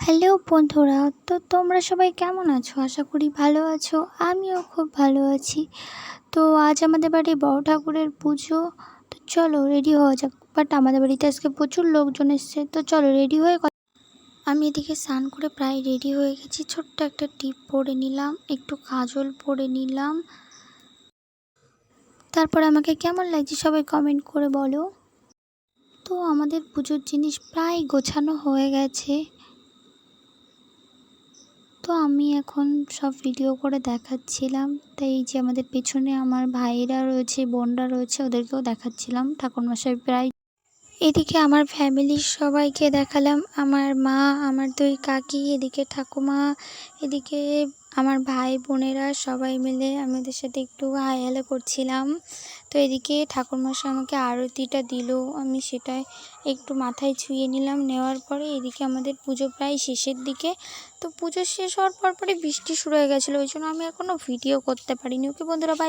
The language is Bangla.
হ্যালো বন্ধুরা, তো তোমরা সবাই কেমন আছো? আশা করি ভালো আছো, আমিও খুব ভালো আছি। তো আজ আমাদের বাড়ি বড় ঠাকুরের পুজো, তো চলো রেডি হওয়া যাক। বাট আমাদের বাড়িতে আজকে প্রচুর লোকজন এসছে, তো চলো রেডি হয়ে আমি এদিকে স্নান করে প্রায় রেডি হয়ে গেছি। ছোট্ট একটা টিপ পরে নিলাম, একটু কাজল পরে নিলাম। তারপর আমাকে কেমন লাগছে সবাই কমেন্ট করে বলো। তো আমাদের পুজোর জিনিস প্রায় গোছানো হয়ে গেছে। তো আমি এখন সব ভিডিও করে দেখাচ্ছিলাম। তাই যে আমাদের পেছনে আমার ভাইরা রয়েছে, বোনরা রয়েছে, ওদেরকেও দেখাচ্ছিলাম। ঠাকুরমশাই প্রায় এদিকে আমার ফ্যামিলির সবাইকে দেখালাম। আমার মা, আমার দুই কাকি, এদিকে ঠাকুমা, এদিকে আমার ভাই বোনেরা সবাই মিলে আমাদের সাথে একটু হাই হ্যালো করছিলাম। তো এদিকে ঠাকুরমশাই আমাকে আরতিটা দিল। আমি সেটাই একটু মাথায় ছুঁয়ে নিলাম। নেওয়ার পরে এদিকে আমাদের পুজো প্রায় শেষের দিকে। তো পুজো শেষ হওয়ার পর পরে বৃষ্টি শুরু হয়ে গেছিল। ওই জন্য আমি এখনও ভিডিও করতে পারিনি। ওকে বন্ধুরা বাই